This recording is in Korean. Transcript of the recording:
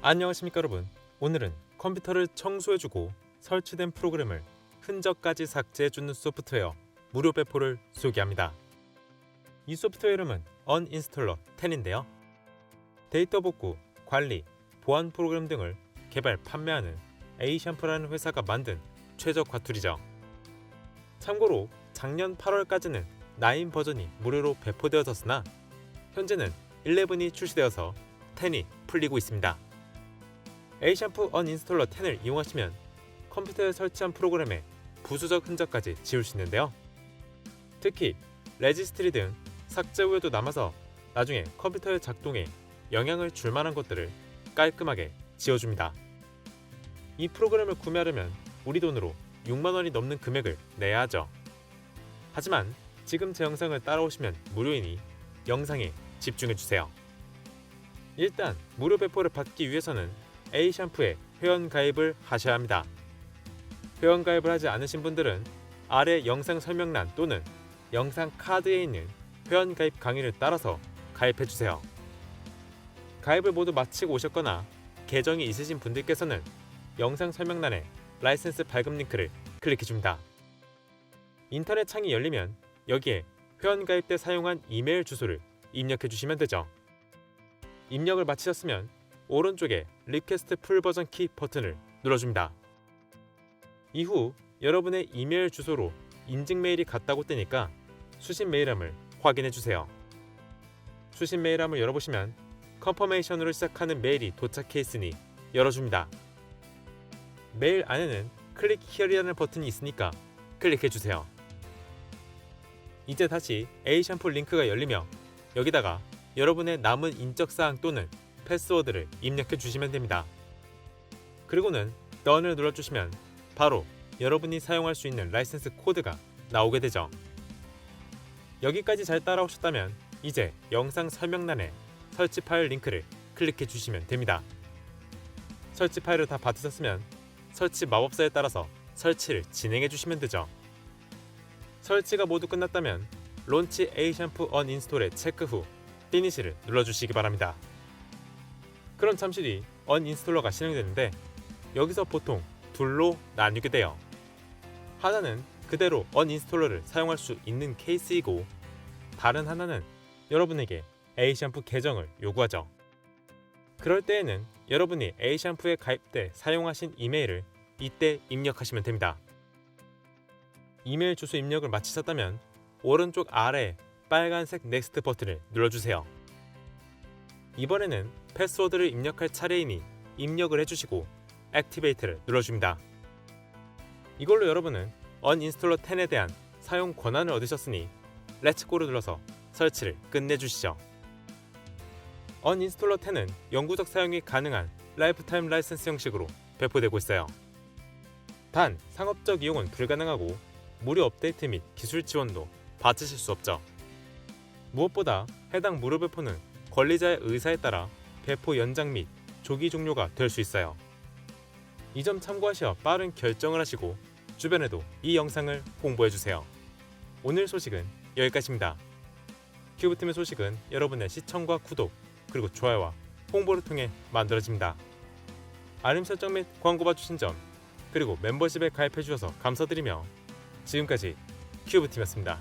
안녕하십니까 여러분. 오늘은 컴퓨터를 청소해주고 설치된 프로그램을 흔적까지 삭제해주는 소프트웨어 무료 배포를 소개합니다. 이 소프트웨어 이름은 언인스톨러 10인데요. 데이터 복구, 관리, 보안 프로그램 등을 개발, 판매하는 에이샴프라는 회사가 만든 최적화 툴이죠. 참고로 작년 8월까지는 9 버전이 무료로 배포되어졌으나 현재는 11이 출시되어서 10이 풀리고 있습니다 에이샴프 언인스톨러 10을 이용하시면 컴퓨터에 설치한 프로그램의 부수적 흔적까지 지울 수 있는데요. 특히 레지스트리 등 삭제 후에도 남아서 나중에 컴퓨터의 작동에 영향을 줄 만한 것들을 깔끔하게 지워줍니다. 이 프로그램을 구매하려면 우리 돈으로 6만 원이 넘는 금액을 내야 하죠. 하지만 지금 제 영상을 따라오시면 무료이니 영상에 집중해 주세요. 일단 무료 배포를 받기 위해서는 에이샴푸에 회원 가입을 하셔야 합니다. 회원 가입을 하지 않으신 분들은 아래 영상 설명란 또는 영상 카드에 있는 회원 가입 강의를 따라서 가입해 주세요. 가입을 모두 마치고 오셨거나 계정이 있으신 분들께서는 영상 설명란에 라이센스 발급 링크를 클릭해 줍니다. 인터넷 창이 열리면 여기에 회원 가입 때 사용한 이메일 주소를 입력해 주시면 되죠. 입력을 마치셨으면 오른쪽에 리퀘스트 풀 버전 키 버튼을 눌러줍니다. 이후 여러분의 이메일 주소로 인증 메일이 갔다고 뜨니까 수신 메일함을 확인해 주세요. 수신 메일함을 열어보시면 컨퍼메이션으로 시작하는 메일이 도착해 있으니 열어줍니다. 메일 안에는 클릭 히어리라는 버튼이 있으니까 클릭해 주세요. 이제 다시 에이샴푸 링크가 열리며 여기다가 여러분의 남은 인적 사항 또는 패스워드를 입력해 주시면 됩니다. 그리고는 Done을 눌러주시면 바로 여러분이 사용할 수 있는 라이센스 코드가 나오게 되죠. 여기까지 잘 따라오셨다면 이제 영상 설명란에 설치 파일 링크를 클릭해 주시면 됩니다. 설치 파일을 다 받으셨으면 설치 마법사에 따라서 설치를 진행해 주시면 되죠. 설치가 모두 끝났다면 론치 에이샴푸 언인스톨의 체크 후 피니시를 눌러주시기 바랍니다. 잠시 뒤 언인스톨러가 실행되는데 여기서 보통 둘로 나뉘게 돼요. 하나는 그대로 언인스톨러를 사용할 수 있는 케이스이고 다른 하나는 여러분에게 에이샴푸 계정을 요구하죠. 그럴 때에는 여러분이 에이샴푸에 가입 때 사용하신 이메일을 이때 입력하시면 됩니다. 이메일 주소 입력을 마치셨다면 오른쪽 아래 빨간색 넥스트 버튼을 눌러주세요. 이번에는 패스워드를 입력할 차례이니 입력을 해주시고 액티베이트를 눌러줍니다. 이걸로 여러분은 언인스톨러 10에 대한 사용 권한을 얻으셨으니 렛츠고를 눌러서 설치를 끝내주시죠. 언인스톨러 10은 영구적 사용이 가능한 라이프타임 라이센스 형식으로 배포되고 있어요. 단 상업적 이용은 불가능하고 무료 업데이트 및 기술 지원도 받으실 수 없죠. 무엇보다 해당 무료 배포는 권리자의 의사에 따라 배포 연장 및 조기 종료가 될 수 있어요. 이 점 참고하시어 빠른 결정을 하시고 주변에도 이 영상을 홍보해 주세요. 오늘 소식은 여기까지입니다. 큐브팀의 소식은 여러분의 시청과 구독 그리고 좋아요와 홍보를 통해 만들어집니다. 알림 설정 및 광고 봐주신 점 그리고 멤버십에 가입해 주셔서 감사드리며 지금까지 큐브팀이었습니다.